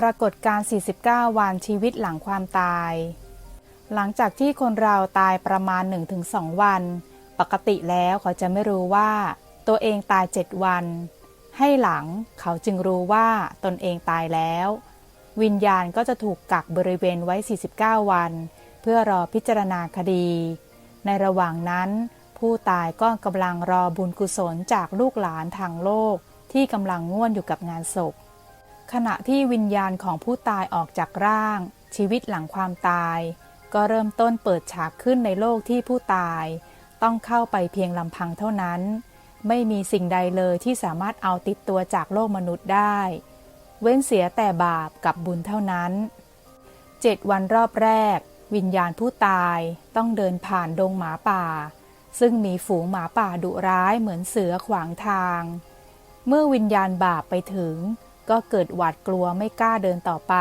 ปรากฏการ 49 วันชีวิตหลังความตาย หลังจากที่คนเราตายประมาณ 1-2 วัน ปกติแล้วเขาจะไม่รู้ว่า ตัวเองตาย 7 วัน ให้หลังเขาจึงรู้ว่าตนเองตายแล้ว วิญญาณก็จะถูกกักบริเวณไว้ 49 วัน เพื่อรอพิจารณาคดี ในระหว่างนั้นผู้ตายก็กำลังรอบุญกุศลจากลูกหลานทางโลกที่กำลังง่วนอยู่กับงานศพ ขณะที่วิญญาณของผู้ตายออกจากร่าง ชีวิตหลังความตาย ก็เริ่มต้นเปิดฉากขึ้นในโลกที่ผู้ตาย ต้องเข้าไปเพียงลำพังเท่านั้น ไม่มีสิ่งใดเลยที่สามารถเอาติดตัวจากโลกมนุษย์ได้ เว้นเสียแต่บาปกับบุญเท่านั้นเจ็ดวันรอบแรก วิญญาณผู้ตายต้องเดินผ่านดงหมาป่า ซึ่งมีฝูงหมาป่าดุร้ายเหมือนเสือขวางทาง เมื่อวิญญาณบาปไปถึง ก็เกิดหวาดกลัวไม่กล้าเดินต่อไป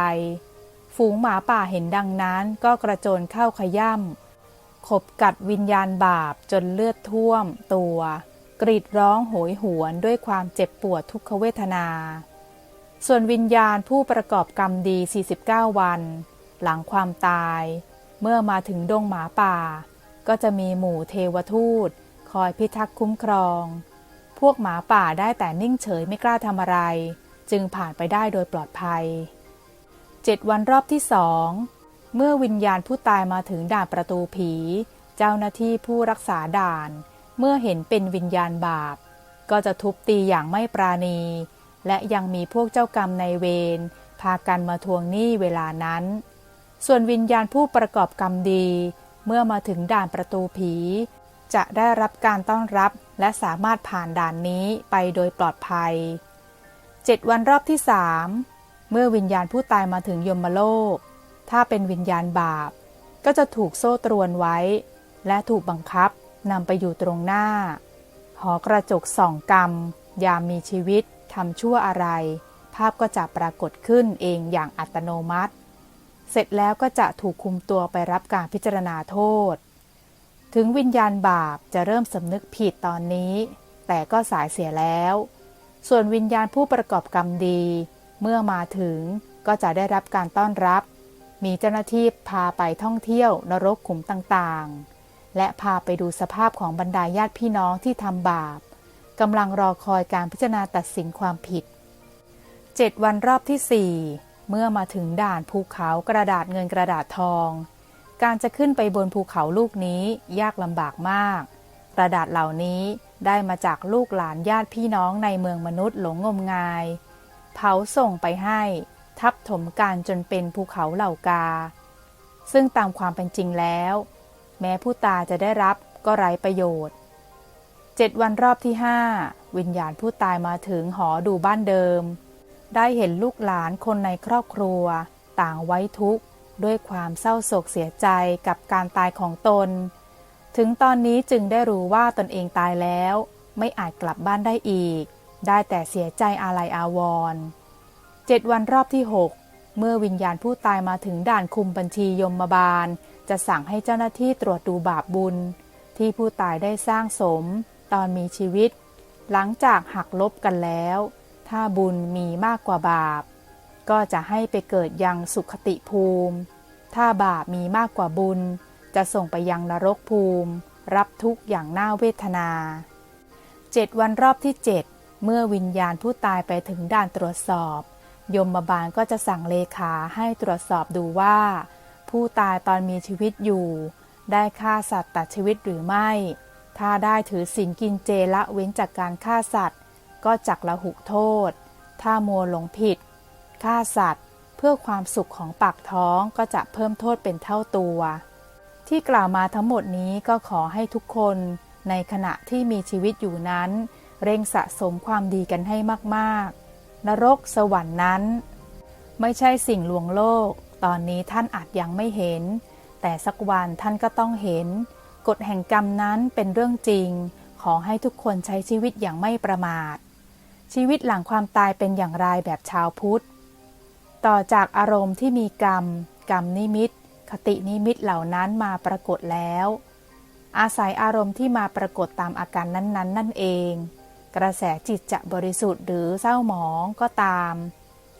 ฝูงหมาป่าเห็นดังนั้นก็กระโจนเข้าขย่ำขบกัดวิญญาณบาปจนเลือดท่วมตัว กรีดร้องโหยหวนด้วยความเจ็บปวดทุกขเวทนา ส่วนวิญญาณผู้ประกอบกรรมดี 49 วัน หลังความตาย เมื่อมาถึงดงหมาป่า ก็จะมีหมู่เทวทูต คอยพิทักษ์คุ้มครอง พวกหมาป่าได้แต่นิ่งเฉยไม่กล้าทำอะไร จึงผ่านไปได้โดยปลอดภัยเจ็ดวันรอบที่สองเมื่อวิญญาณผู้ตายมาถึงด่านประตูผี เจ้าหน้าที่ผู้รักษาด่าน เมื่อเห็นเป็นวิญญาณบาป ก็จะทุบตีอย่างไม่ปราณี และยังมีพวกเจ้ากรรมในเวรพากันมาทวงหนี้เวลานั้น ส่วนวิญญาณผู้ประกอบกรรมดี เมื่อมาถึงด่านประตูผี จะได้รับการต้อนรับและสามารถผ่านด่านนี้ไปโดยปลอดภัย เจ็ดวันรอบที่สามเมื่อวิญญาณผู้ตายมาถึงยมโลก ถ้าเป็นวิญญาณบาป ก็จะถูกโซ่ตรวนไว้ และถูกบังคับนำไปอยู่ตรงหน้า หอกระจกส่องกรรม ยามมีชีวิตทำชั่วอะไร ภาพก็จะปรากฏขึ้นเองอย่างอัตโนมัติ เสร็จแล้วก็จะถูกคุมตัวไปรับการพิจารณาโทษ ถึงวิญญาณบาปจะเริ่มสำนึกผิดตอนนี้ แต่ก็สายเสียแล้ว ส่วนวิญญาณผู้ประกอบกรรมดี เมื่อมาถึงก็จะได้รับการต้อนรับ มีเจ้าหน้าที่พาไปท่องเที่ยวนรกขุมต่างๆ และพาไปดูสภาพของบรรดาญาติพี่น้องที่ทำบาปกำลังรอคอยการพิจารณาตัดสินความผิดเจ็ดวันรอบที่สี่เมื่อมาถึงด่านภูเขากระดาษเงินกระดาษทอง การจะขึ้นไปบนภูเขาลูกนี้ยากลำบากมาก กระดาษเหล่านี้ ได้มาจากลูกหลานญาติพี่น้องในเมืองมนุษย์หลงงมงาย เผาส่งไปให้ ทับถมกันจนเป็นภูเขาเหล่ากา ซึ่งตามความเป็นจริงแล้ว แม้ผู้ตายจะได้รับก็ไร้ประโยชน์เจ็ดวันรอบที่ห้าวิญญาณผู้ตายมาถึงหอดูบ้านเดิม ได้เห็นลูกหลานคนในครอบครัว ต่างไว้ทุกข์ ด้วยความเศร้าโศกเสียใจกับการตายของตน ถึงตอนนี้จึงได้รู้ว่าตนเองตายแล้ว ไม่อาจกลับบ้านได้อีก ได้แต่เสียใจอาลัยอาวรณ์เจ็ดวันรอบที่6เมื่อวิญญาณผู้ตายมาถึงด่านคุมบัญชียมบาล จะสั่งให้เจ้าหน้าที่ตรวจดูบาปบุญ ที่ผู้ตายได้สร้างสม ตอนมีชีวิต หลังจากหักลบกันแล้ว ถ้าบุญมีมากกว่าบาป ก็จะให้ไปเกิดยังสุขติภูมิ ถ้าบาปมีมากกว่าบุญ จะส่งไปยังนรกภูมิ รับทุกข์อย่างน่าเวทนาเจ็ดวันรอบที่7เมื่อวิญญาณผู้ตายไปถึงด่านตรวจสอบ ยมบาลก็จะสั่งเลขาให้ตรวจสอบดูว่า ผู้ตายตอนมีชีวิตอยู่ ได้ฆ่าสัตว์ตัดชีวิตหรือไม่ ถ้าได้ถือศีลกินเจละเว้นจากการฆ่าสัตว์ ก็จักละหุโทษ ถ้ามัวหลงผิดฆ่าสัตว์ เพื่อความสุขของปากท้องก็จะเพิ่มโทษเป็นเท่าตัว ที่กล่าวมาทั้งหมดนี้ก็ขอให้ทุกคนในขณะที่มีชีวิตอยู่นั้น เร่งสะสมความดีกันให้มากๆ นรกสวรรค์นั้น ไม่ใช่สิ่งลวงโลก ตอนนี้ท่านอาจยังไม่เห็น แต่สักวันท่านก็ต้องเห็น กฎแห่งกรรมนั้นเป็นเรื่องจริง ขอให้ทุกคนใช้ชีวิตอย่างไม่ประมาท ชีวิตหลังความตายเป็นอย่างไรแบบชาวพุทธ ต่อจากอารมณ์ที่มีกรรม กรรมนิมิต คตินิมิตเหล่านั้นมาปรากฏแล้ว อาศัยอารมณ์ที่มาปรากฏตามอาการนั้นๆนนนั่นเอง กระแสจิตจะบริสุทธิ์หรือเศร้าหมองก็ตาม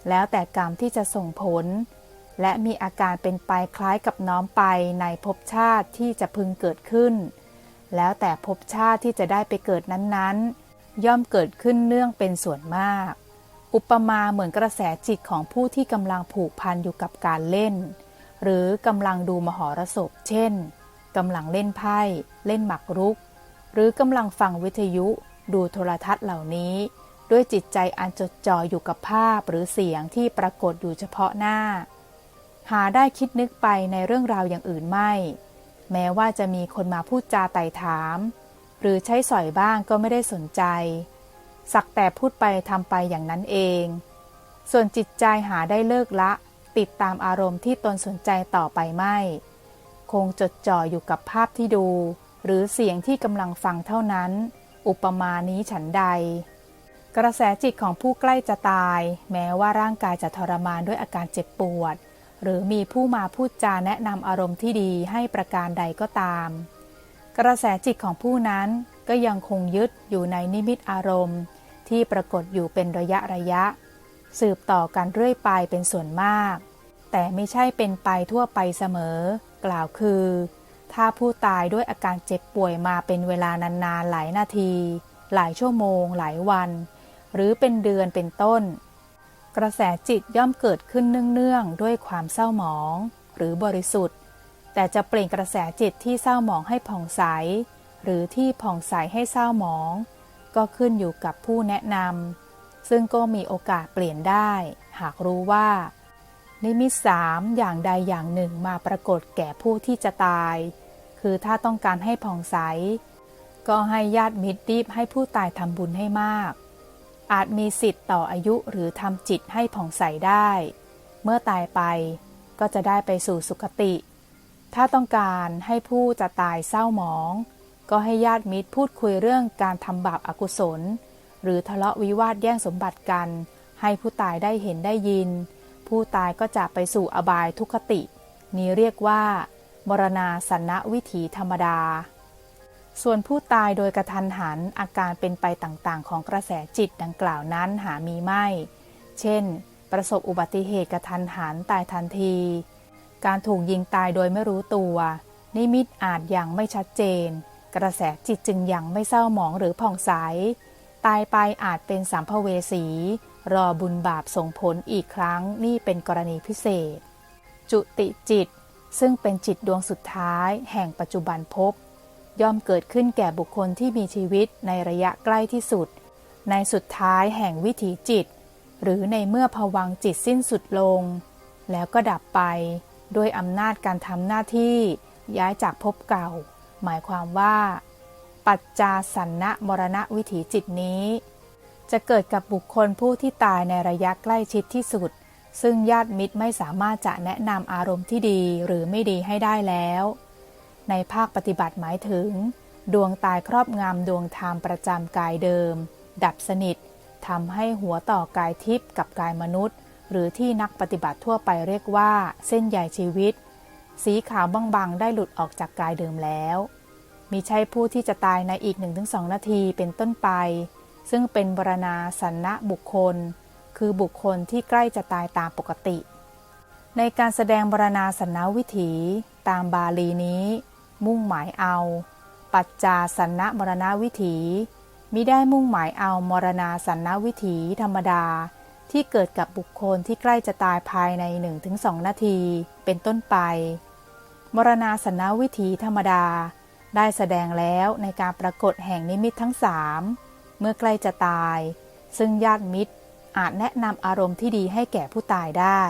แล้วแต่กรรมที่จะส่งผล และมีอาการเป็นไปคล้ายกับน้อมไปในภพชาติที่จะพึงเกิดขึ้น แล้วแต่ภพชาติที่จะได้ไปเกิดนั้นๆ ย่อมเกิดขึ้นเนื่องเป็นส่วนมาก อุปมาเหมือนกระแสจิตของผู้ที่กำลังผูกพันอยู่กับการเล่น หรือกำลังดูมหรสพ เช่นกำลังเล่นไพ่ เล่นหมากรุก หรือกำลังฟังวิทยุ ดูโทรทัศน์เหล่านี้ ด้วยจิตใจอันจดจ่ออยู่กับภาพหรือเสียงที่ปรากฏอยู่เฉพาะหน้า หาได้คิดนึกไปในเรื่องราวอย่างอื่นไม่ แม้ว่าจะมีคนมาพูดจาไต่ถาม หรือใช้สอยบ้างก็ไม่ได้สนใจ สักแต่พูดไปทำไปอย่างนั้นเอง ส่วนจิตใจหาได้เลิกละ ติดตามอารมณ์ที่ตนสนใจต่อไปไม่ คงจดจ่ออยู่กับภาพที่ดู หรือเสียงที่กำลังฟังเท่านั้น อุปมานี้ฉันใด กระแสจิตของผู้ใกล้จะตาย แม้ว่าร่างกายจะทรมานด้วยอาการเจ็บปวด หรือมีผู้มาพูดจาแนะนำอารมณ์ที่ดีให้ประการใดก็ตาม กระแสจิตของผู้นั้นก็ยังคงยึดอยู่ในนิมิตอารมณ์ ที่ปรากฏอยู่เป็นระยะระยะสืบต่อกันเรื่อยไปเป็นส่วนมาก แต่ไม่ใช่เป็นไปทั่วไปเสมอ กล่าวคือ ถ้าผู้ตายด้วยอาการเจ็บป่วยมาเป็นเวลานานๆหลายนาที หลายชั่วโมง หลายวัน หรือเป็นเดือนเป็นต้น กระแสจิตย่อมเกิดขึ้นเนื่องๆด้วยความเศร้าหมอง หรือบริสุทธิ์ แต่จะเปลี่ยนกระแสจิตที่เศร้าหมองให้ผ่องใส หรือที่ผ่องใสให้เศร้าหมอง ก็ขึ้นอยู่กับผู้แนะนำซึ่งก็มีโอกาสเปลี่ยนได้ หากรู้ว่า นิมิตสามอย่างใดอย่างหนึ่งมาปรากฏแก่ผู้ที่จะตาย คือถ้าต้องการให้ผ่องใส ก็ให้ญาติมิตรรีบให้ผู้ตายทำบุญให้มาก อาจมีสิทธิ์ต่ออายุหรือทำจิตให้ผ่องใสได้ เมื่อตายไปก็จะได้ไปสู่สุคติ ถ้าต้องการให้ผู้จะตายเศร้าหมอง ก็ให้ญาติมิตรพูดคุยเรื่องการทำบาปอากุศล หรือทะเลาะวิวาทแย่งสมบัติกัน ให้ผู้ตายได้เห็นได้ยิน ผู้ตายก็จะไปสู่อบายทุคติ นี้เรียกว่า มรณาสันนวิถีธรรมดา ส่วนผู้ตายโดยกระทันหันอาการเป็นไปต่างๆ ของกระแสจิตดังกล่าวนั้นหามีไม่ เช่น ประสบอุบัติเหตุกระทันหันตายทันที การถูกยิงตายโดยไม่รู้ตัว นิมิตอาจยังไม่ชัดเจน กระแสจิตจึงยังไม่เศร้าหมองหรือผ่องใส ตายไปอาจเป็นสัมภเวสี รอบุญบาปส่งผลอีกครั้งนี่เป็นกรณีพิเศษ จุติจิต ซึ่งเป็นจิตดวงสุดท้ายแห่งปัจจุบันภพย่อมเกิดขึ้นแก่บุคคลที่มีชีวิตในระยะใกล้ที่สุด ในสุดท้ายแห่งวิถีจิต หรือในเมื่อภวังจิตสิ้นสุดลง แล้วก็ดับไปด้วยอำนาจการทำหน้าที่ย้ายจากภพเก่า หมายความว่า ปัจจาสันนะมรณะวิถีจิตนี้ จะเกิดกับบุคคลผู้ที่ตายในระยะใกล้ชิดที่สุด ซึ่งญาติมิตรไม่สามารถจะแนะนำอารมณ์ที่ดีหรือไม่ดีให้ได้แล้ว ในภาคปฏิบัติหมายถึง ดวงตายครอบงำดวงธรรมประจำกายเดิม ดับสนิททำให้หัวต่อกายทิพย์กับกายมนุษย์ หรือที่นักปฏิบัติทั่วไปเรียกว่า เส้นใยชีวิต สีขาวบางๆ ได้หลุดออกจากกายเดิมแล้ว มีใช่ผู้ที่จะตายในอีก 1-2 นาทีเป็นต้นไป ซึ่งเป็นบรณาสันนะบุคคล คือบุคคลที่ใกล้จะตายตามปกติ ในการแสดงบรณาสันนวิถี ตามบาลีนี้ มุ่งหมายเอา ปัจจาสันนะมรณวิถีมิได้มุ่งหมายเอามรณาสันนวิถีธรรมดา ที่เกิดกับบุคคลที่ใกล้จะตายภายใน 1-2 นาที เป็นต้นไป มรณาสันนวิถีธรรมดา ได้แสดงแล้วในการปรากฏแห่งนิมิตทั้งสาม เมื่อใกล้จะตาย ซึ่งญาติมิตรอาจแนะนำอารมณ์ที่ดีให้แก่ผู้ตายได้